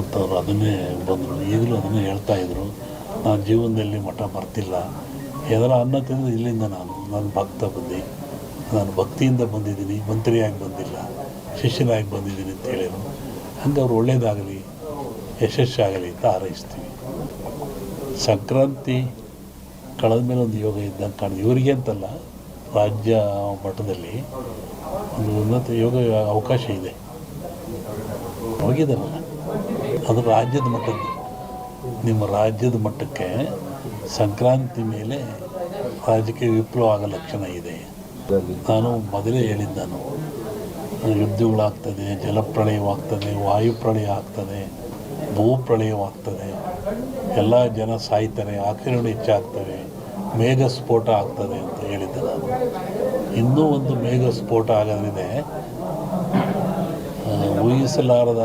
ಅಂಥವ್ರು ಅದನ್ನೇ ಬಂದರು. ಈಗಲೂ ಅದನ್ನೇ ಹೇಳ್ತಾ ಇದ್ರು. ನಾನು ಜೀವನದಲ್ಲಿ ಮಠ ಮರ್ತಿಲ್ಲ ಏನಾರ ಅನ್ನ ತಿಂದರೆ ಇಲ್ಲಿಂದ ನಾನು ನಾನು ಭಕ್ತ ಬಂದು. ನಾನು ಭಕ್ತಿಯಿಂದ ಬಂದಿದ್ದೀನಿ, ಮಂತ್ರಿಯಾಗಿ ಬಂದಿಲ್ಲ, ಶಿಷ್ಯನಾಗಿ ಬಂದಿದ್ದೀನಿ ಅಂತ ಹೇಳಿದರು. ಹಂಗೆ ಅವ್ರು ಒಳ್ಳೇದಾಗಲಿ, ಯಶಸ್ಸಾಗಲಿ ಅಂತ ಹಾರೈಸ್ತೀವಿ. ಸಂಕ್ರಾಂತಿ ಕಳೆದ ಮೇಲೆ ಒಂದು ಯೋಗ ಇದ್ದಂಗೆ ಕಾಣ್ ಇವರಿಗೆ ಅಂತಲ್ಲ, ರಾಜ್ಯ ಮಟ್ಟದಲ್ಲಿ ಒಂದು ಉನ್ನತ ಯೋಗ ಅವಕಾಶ ಇದೆ. ಹೋಗಿದ್ದಾನಲ್ಲ ಅದು ರಾಜ್ಯದ ಮಟ್ಟದ್ದು. ನಿಮ್ಮ ರಾಜ್ಯದ ಮಟ್ಟಕ್ಕೆ ಸಂಕ್ರಾಂತಿ ಮೇಲೆ ರಾಜಕೀಯ ವಿಪ್ಲವ ಆಗೋ ಲಕ್ಷಣ ಇದೆ. ನಾನು ಮೊದಲೇ ಹೇಳಿದ್ದಾನು ಯುದ್ಧಗಳಾಗ್ತದೆ, ಜಲಪ್ರಳಯವಾಗ್ತದೆ, ವಾಯುಪ್ರಳಯ ಆಗ್ತದೆ, ಭೂಪ್ರಳಯವಾಗ್ತದೆ, ಎಲ್ಲ ಜನ ಸಾಯ್ತಾರೆ ಆಕ್ರಮಣ ಹೆಚ್ಚಾಗ್ತವೆ ಮೇಘ ಸ್ಫೋಟ ಆಗ್ತದೆ ಅಂತ ಹೇಳಿದ್ದೆ ನಾನು. ಇನ್ನೂ ಒಂದು ಮೇಘ ಸ್ಫೋಟ ಆಗೋದ್ರಿದೆ ಊಹಿಸಲಾರದ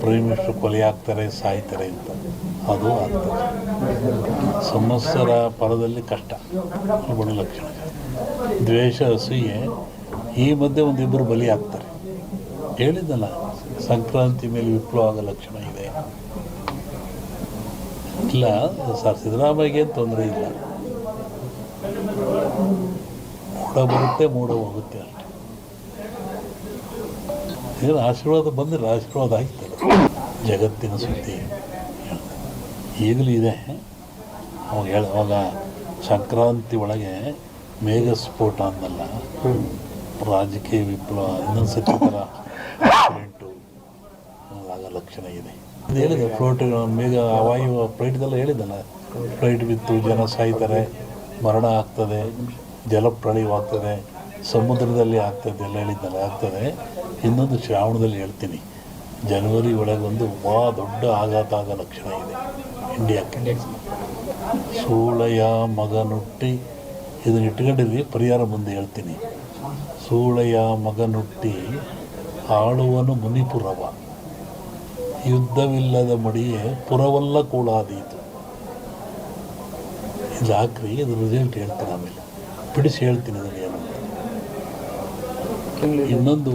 ಪ್ರೈಮ್ ಕೊಲೆ ಆಗ್ತಾರೆ ಸಾಯ್ತಾರೆ ಅಂತ. ಅದು ಆಗ್ತದೆ ಸಮಸ್ಯರ ಪರದಲ್ಲಿ ಕಷ್ಟ. ಗುಣಲಕ್ಷಣ ಲಕ್ಷಣ. ದ್ವೇಷ, ಅಸೂಯೆ, ಈ ಮಧ್ಯೆ ಒಂದಿಬ್ಬರು ಬಲಿ ಆಗ್ತಾರೆ ಹೇಳಿದ್ದಲ್ಲ, ಸಂಕ್ರಾಂತಿ ಮೇಲೆ ವಿಪ್ಲವ ಲಕ್ಷಣ ಇದೆ. ಇಲ್ಲ, ಸರ್, ಸಿದ್ದರಾಮಯ್ಯಗೆ ತೊಂದರೆ ಇಲ್ಲ. ಮೂಡ ಬರುತ್ತೆ, ಮೂಡ ಹೋಗುತ್ತೆ ಅಷ್ಟೇ ಏನು ಆಶೀರ್ವಾದ ಬಂದರೆ ಆಶೀರ್ವಾದ ಆಗ್ತದೆ ಜಗತ್ತಿನ ಸುದ್ದಿ. ಈಗಲೂ ಇದೆ. ಅವಾಗ ಹೇಳ ಅವಾಗ ಸಂಕ್ರಾಂತಿ ಒಳಗೆ ಮೇಘ ಸ್ಫೋಟ ಅನ್ನಲ್ಲ ರಾಜಕೀಯ ವಿಪ್ಲವ ಇನ್ನೊಂದು ಥರ ಆಗ ಲಕ್ಷಣ ಇದೆ. ಇದು ಹೇಳಿದೆ ಫ್ಲೋಟ್ ಮೇಘ, ವಾಯು ಫ್ಲೈಟ್ದೆಲ್ಲ ಹೇಳಿದ್ದಲ್ಲ. ಫ್ಲೈಟ್ ಬಿತ್ತು, ಜನ ಸಾಯ್ತಾರೆ, ಮರಣ ಆಗ್ತದೆ ಜಲಪ್ರಳಯವಾಗ್ತದೆ ಸಮುದ್ರದಲ್ಲಿ ಆಗ್ತದೆ, ಎಲ್ಲ ಹೇಳಿದ್ದಲ್ಲ ಆಗ್ತದೆ. ಇನ್ನೊಂದು ಶ್ರಾವಣದಲ್ಲಿ ಹೇಳ್ತೀನಿ. ಜನವರಿ ಒಳಗೊಂದು ಬಹಳ ದೊಡ್ಡ ಆಘಾತ ಆಗೋ ಲಕ್ಷಣ ಇದೆ ಇಂಡಿಯಾಕ್ಕೆ. ಸೂಳೆಯ ಮಗನುಟ್ಟಿ ಇದನ್ನ ಇಟ್ಕೊಂಡಿರಿ ಪರಿಹಾರ ಮುಂದೆ ಹೇಳ್ತೀನಿ. ಸೂಳೆಯ ಮಗನುಟ್ಟಿ ಆಳುವನು ಮುನಿಪುರವ. ಯುದ್ಧವಿಲ್ಲದ ಮಡಿಯೇ ಪುರವಲ್ಲ ಕೂಳಾದೀತು ಇದು ಹಾಕ್ರಿ ಇದು ರಿಸಲ್ಟ್ ಹೇಳ್ತೀನಿ ಆಮೇಲೆ. ಬಿಡಿಸಿ ಹೇಳ್ತೀನಿ ಅದನ್ನು ಏನು ಇನ್ನೊಂದು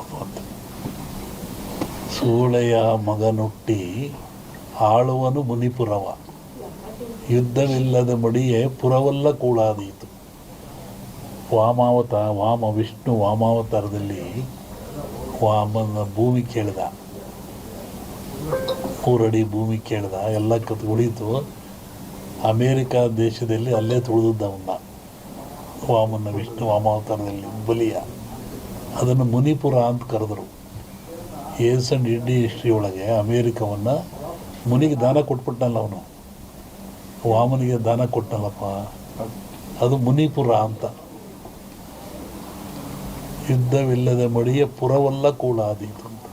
ಸೂಳೆಯ ಮಗನುಟ್ಟಿ ಆಳುವನು ಮುನಿಪುರವ. ಯುದ್ಧವಿಲ್ಲದ ಮಡಿಯೇ ಪುರವಲ್ಲ ಕೂಳಾದೀತು. ವಾಮಾವತ, ವಾಮ ವಿಷ್ಣು ವಾಮಾವತಾರದಲ್ಲಿ ವಾಮನ ಭೂಮಿ ಕೇಳಿದ. ಕೂರಡಿ ಭೂಮಿ ಕೇಳಿದ. ಎಲ್ಲ ಕತ್ ಉಳಿತು. ಅಮೇರಿಕಾ ದೇಶದಲ್ಲಿ ಅಲ್ಲೇ ತುಳಿದದ್ದ ಅವನ್ನ ವಾಮನ ವಿಷ್ಣು ವಾಮಾವತಾರದಲ್ಲಿ ಬಲಿಯ. ಅದನ್ನು ಮುನಿಪುರ ಅಂತ ಕರೆದರು. ಏಸ್ ಅಂಡ್ ಇಂಡಿ ಹಿಸ್ಟ್ರಿ ಒಳಗೆ ಅಮೇರಿಕವನ್ನು ಮುನಿಗೆ ದಾನ ಕೊಟ್ಬಿಟ್ಟನಲ್ಲ ಅವನು. ವಾಮನಿಗೆ ದಾನ ಕೊಟ್ಟನಲ್ಲಪ್ಪ ಅದು ಮುನಿಪುರ ಅಂತ. ಯುದ್ಧವಿಲ್ಲದ ಮಡಿಯ ಪುರವಲ್ಲ ಕೂಡ ಅಂತ.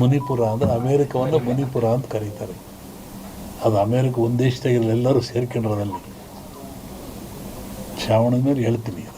ಮುನಿಪುರ ಅಂದರೆ ಅಮೇರಿಕವನ್ನು ಮುನಿಪುರ ಅಂತ ಕರೀತಾರೆ. ಅದು ಅಮೇರಿಕ ಒಂದು ದೇಶದಾಗಿರಲ್ಲ ಎಲ್ಲರೂ ಸೇರ್ಕೊಂಡಿರೋದಲ್ಲಿ ಶ್ರಾವಣದ ಮೇಲೆ ಹೇಳ್ತೀನಿ ಅದ್ರ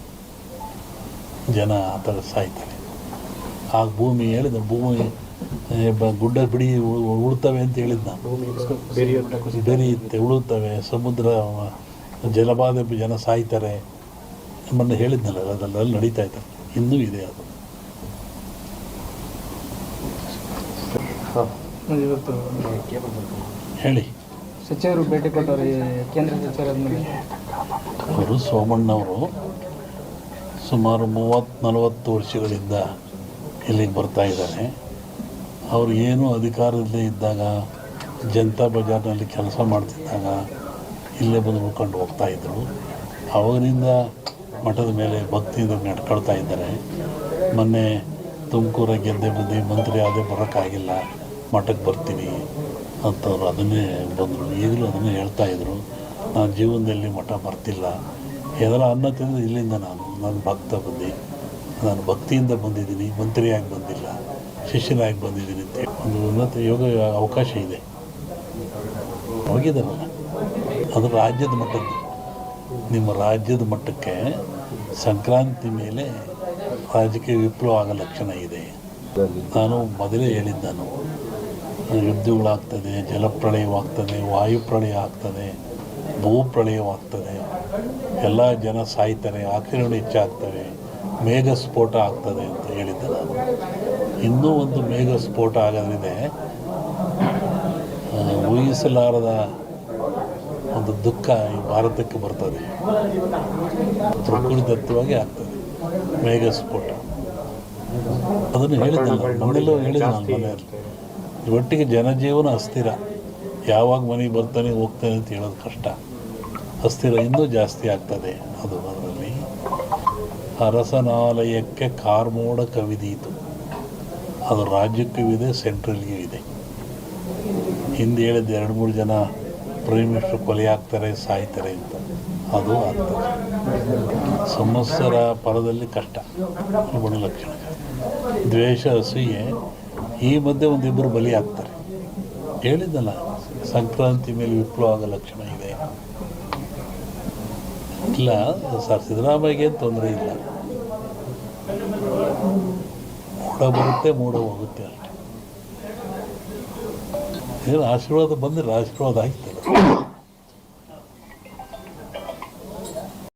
ಜನ ಆ ಥರ ಸಾಯ್ತಾರೆ. ಆ ಭೂಮಿ ಹೇಳಿದ ಭೂಮಿ ಬ- ಗುಡ್ಡ ಬಿಡಿ ಉಳ್ತವೆ ಅಂತ ಹೇಳಿದ್ದ ನಾನು. ಬೆರೆಯುತ್ತೆ ಉಳುತ್ತವೆ ಸಮುದ್ರ ಜಲಪಾತ ಜಲಬಾಧೆ ಜನ ಸಾಯ್ತಾರೆ ನಮ್ಮನ್ನು ಹೇಳಿದ್ನಲ್ಲ ಅದೆಲ್ಲ ಅಲ್ಲಿ ನಡೀತಾ ಇದ್ದಾರೆ ಇನ್ನೂ ಇದೆ ಅದು. ಹೇಳಿ. ಸಚಿವರು ಭೇಟಿ ಕೊಟ್ಟವರು ಕೇಂದ್ರ ಸಚಿವರಾದ್ಮೇಲೆ? ಅವರು ಸೋಮಣ್ಣವರು ಸುಮಾರು ಮೂವತ್ತು, ನಲವತ್ತು ವರ್ಷಗಳಿಂದ ಇಲ್ಲಿಗೆ ಬರ್ತಾ ಇದ್ದಾರೆ. ಅವರು ಏನು ಅಧಿಕಾರದಲ್ಲೇ ಇದ್ದಾಗ, ಜನತಾ ಬಜಾರ್ನಲ್ಲಿ ಕೆಲಸ ಮಾಡ್ತಿದ್ದಾಗ ಇಲ್ಲೇ ಬಂದು ಉಳ್ಕೊಂಡು ಹೋಗ್ತಾಯಿದ್ರು ಅವಾಗಿನಿಂದ ಮಠದ ಮೇಲೆ ಭಕ್ತಿಯಿಂದ ನಡ್ಕೊಳ್ತಾ ಇದ್ದಾರೆ. ಮೊನ್ನೆ ತುಮಕೂರ ಗೆದ್ದೆ ಬಂದು ಮಂತ್ರಿ ಅದೇ ಬರೋಕ್ಕಾಗಿಲ್ಲ, ಮಠಕ್ಕೆ ಬರ್ತೀನಿ ಅಂತವ್ರು ಅದನ್ನೇ ಬಂದರು. ಈಗಲೂ ಅದನ್ನೇ ಹೇಳ್ತಾ ಇದ್ರು. ನಾನು ಜೀವನದಲ್ಲಿ ಮಠ ಬರ್ತಿಲ್ಲ. ಏನಾರ ಅನ್ನ ತಿಂದು ಇಲ್ಲಿಂದ ನಾನು ನಾನು ಭಕ್ತ ಬಂದೆ. ನಾನು ಭಕ್ತಿಯಿಂದ ಬಂದಿದ್ದೀನಿ, ಮಂತ್ರಿಯಾಗಿ ಬಂದಿಲ್ಲ, ಶಿಷ್ಯನಾಗಿ ಬಂದಿದ್ದೀನಿ ಅಂತ ಒಂದು ಉನ್ನತ ಯೋಗ ಅವಕಾಶ ಇದೆ. ಹೋಗಿದ್ದಾರಲ್ಲ? ಅದು ರಾಜ್ಯದ ಮಟ್ಟದ್ದು. ನಿಮ್ಮ ರಾಜ್ಯದ ಮಟ್ಟಕ್ಕೆ ಸಂಕ್ರಾಂತಿ ಮೇಲೆ ರಾಜಕೀಯ ವಿಪ್ಲವ ಆಗೋ ಲಕ್ಷಣ ಇದೆ. ನಾನು ಮೊದಲೇ ಹೇಳಿದ್ದಾನು ಯುದ್ಧಗಳಾಗ್ತದೆ, ಜಲಪ್ರಳಯವಾಗ್ತದೆ, ವಾಯುಪ್ರಳಯ ಆಗ್ತದೆ. ಭೂಪ್ರಳಯವಾಗ್ತದೆ ಎಲ್ಲ ಜನ ಸಾಯ್ತಾರೆ ಆಕ್ಸಿಡೆಂಟ್ ಹೆಚ್ಚಾಗ್ತವೆ ಮೇಘ ಸ್ಫೋಟ ಆಗ್ತದೆ ಅಂತ ಹೇಳಿದ್ದೆ ನಾನು. ಇನ್ನೂ ಒಂದು ಮೇಘ ಸ್ಫೋಟ ಆಗೋದ್ರಿಂದ ಊಹಿಸಲಾರದ ಒಂದು ದುಃಖ ಈ ಭಾರತಕ್ಕೆ ಬರ್ತದೆ. ಪ್ರಕೃತಿದತ್ತವಾಗಿ ಆಗ್ತದೆ ಮೇಘ ಸ್ಫೋಟ. ಅದನ್ನು ಹೇಳಿದ್ದಲ್ಲ ಮನೆಯಲ್ಲೂ ಹೇಳಿದ್ದೆ ನಾನು ಮನೆಯಲ್ಲಿ ಒಟ್ಟಿಗೆ ಜನಜೀವನ ಅಸ್ಥಿರ. ಯಾವಾಗ ಮನೆಗೆ ಬರ್ತಾನೆ, ಹೋಗ್ತಾನೆ ಅಂತ ಹೇಳೋದು ಕಷ್ಟ. ಅಸ್ಥಿರ ಇನ್ನೂ ಜಾಸ್ತಿ ಆಗ್ತದೆ ಅದು ಅದರಲ್ಲಿ. ಅರಸನಾಲಯಕ್ಕೆ ಕಾರ್ಮೋಡ ಕವಿದೀತು ಅದು ರಾಜ್ಯಕ್ಕೂ ಇದೆ, ಸೆಂಟ್ರಲ್ಗೂ ಇದೆ. ಹಿಂದೆ ಹೇಳಿದ ಎರಡು ಮೂರು ಜನ ಪ್ರೈಮ್ ಮಿನಿಸ್ಟರ್ ಕೊಲೆ ಆಗ್ತಾರೆ, ಸಾಯ್ತಾರೆ ಅಂತ. ಅದು ಆಗ್ತದೆ. ಸಂವತ್ಸರ ಪರದಲ್ಲಿ ಕಷ್ಟ ಲಕ್ಷಣ. ದ್ವೇಷ ಅಸೂಯೆ ಈ ಮಧ್ಯೆ ಒಂದಿಬ್ಬರು ಬಲಿ ಆಗ್ತಾರೆ. ಹೇಳಿದ್ದಲ್ಲ ಸಂಕ್ರಾಂತಿ ಮೇಲೆ ವಿಪ್ಲವ ಲಕ್ಷಣ ಇದೆ. ಇಲ್ಲ, ಸರ್, ಸಿದ್ದರಾಮಯ್ಯಗೆ ತೊಂದರೆ ಇಲ್ಲ. ಮೂಡ ಬರುತ್ತೆ, ಮೂಡ ಹೋಗುತ್ತೆ ಅಷ್ಟೇ. ಏನು ಆಶೀರ್ವಾದ ಬಂದರೆ ಆಶೀರ್ವಾದ ಆಗ್ತದೆ.